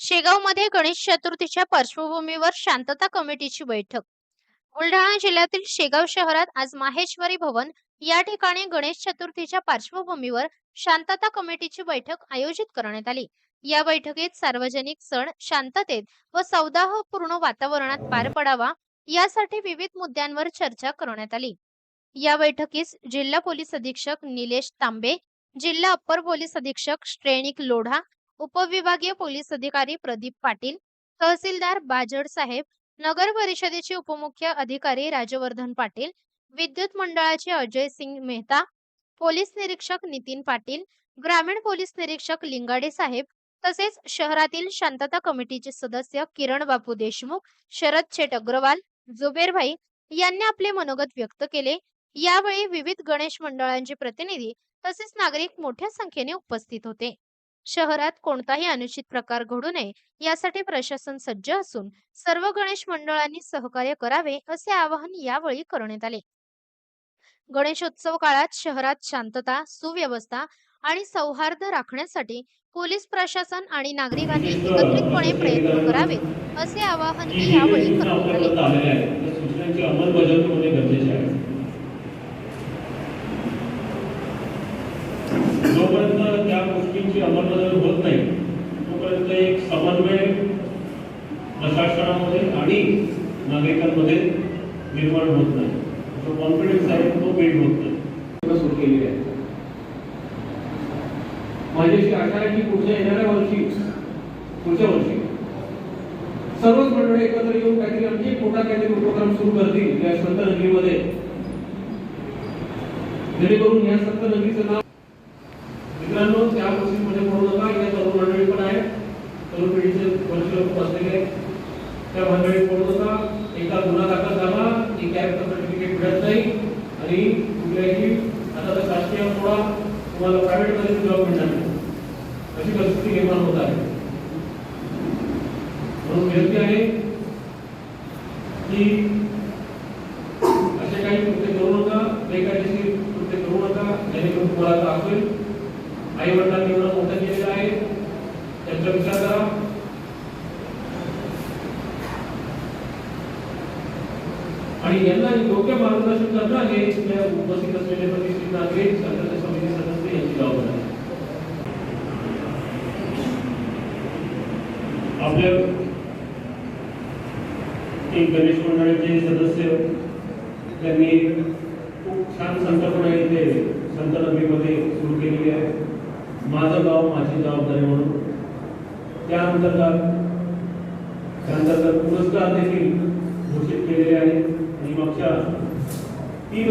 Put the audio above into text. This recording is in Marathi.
शेगावमध्ये गणेश चतुर्थीच्या पार्श्वभूमीवर शांतता कमिटीची बैठक. बुलढाणा जिल्ह्यातील शेगाव शहरात आज माहेश्वरी भवन या ठिकाणी गणेश चतुर्थीच्या पार्श्वभूमीवर शांतता कमिटीची बैठक आयोजित करण्यात आली. या बैठकीत सार्वजनिक सण शांततेत व सौदाहपूर्ण वातावरणात पार पडावा यासाठी विविध मुद्द्यांवर चर्चा करण्यात आली. या बैठकीस जिल्हा पोलीस अधीक्षक निलेश तांबे जिल्हा अप्पर पोलीस अधीक्षक श्रेणिक लोढा उपविभागीय पोलीस अधिकारी प्रदीप पाटील तहसीलदार बाजड साहेब नगर परिषदेचे उपमुख्य अधिकारी राजवर्धन पाटील विद्युत मंडळाचे अजय सिंग मेहता पोलीस निरीक्षक नितीन पाटील ग्रामीण पोलीस निरीक्षक लिंगाडे साहेब तसेच शहरातील शांतता कमिटीचे सदस्य किरण बापू देशमुख शरद शेट अग्रवाल जुबेरभाई यांनी आपले मनोगत व्यक्त केले. यावेळी विविध गणेश मंडळांचे प्रतिनिधी तसेच नागरिक मोठ्या संख्येने उपस्थित होते. शहरात कोणताही अनुचित प्रकार घडू नये यासाठी प्रशासन सज्ज असून सर्व गणेश मंडळांनी सहकार्य करावे असे आवाहन यावेळी करण्यात आले. गणेशोत्सव काळात शहरात शांतता सुव्यवस्था आणि सौहार्द राखण्यासाठी पोलीस प्रशासन आणि नागरिकांनी एकत्रितपणे प्रयत्न करावेत असे आवाहनही यावेळी करण्यात आले सूचना आलेल्या आहेत त्या सूचनांची अंमलबजावणी होणे गरजेचे आहे जोपर्यंत त्या गोष्टींची अंमलबजावणी होत नाही. तोपर्यंत एक समन्वय प्रशासनामध्ये आणि नागरिकांमध्ये निर्माण होत नाही. जो कॉन्फिडन्स आहे तो बिल्ड होत नाही. सुरू केलेली आहे. माझ्याशी आशा आहे की पुढच्या येणाऱ्या वर्षी पुढच्या वर्षी सर्वच मंडळी एकत्र येऊन काहीतरी आणखी मोठा काहीतरी उपक्रम सुरू करतील या संत नगरीमध्ये. जेणेकरून या संत नगरीचं नाव मित्रांनो त्या नका तरुण मंडळी पण आहे तरुण पिढीचे आहेत. त्या मंडळीत पडू नका. एकदा गुन्हा दाखल झाला की सर्टिफिकेट मिळत नाही आणि कुठल्याही आता तर शासकीय सोडा तुम्हाला प्रायव्हेटमध्ये जॉब मिळणार नाही. अशी परिस्थिती निर्माण होत आहे. म्हणून विनंती आहे की असे काही कृत्य करू नका बेकायदेशीर कृत्य करू नका जेणेकरून तुम्हाला त्रास होईल. आई वडिलांनी एवढं मोठं केलेलं आहे. त्यांचा विचार करा. आणि यांना योग्य मार्गदर्शन करणं हे इथल्या उपस्थित असलेले प्रतिष्ठित नागरिक संघटना समिती सदस्य यांची जबाबदारी आहे. आपल्या एक गणेश मंडळाचे सदस्य त्यांनी खूप छान संकल्पना इथे संत नगरीमध्ये सुरू केलेली आहे. माझं गाव माझी जबाबदारी म्हणून. त्या अंतर्गत त्यानंतर पुरस्कार देखील घोषित केलेले आहेत. आणि मागच्या तीन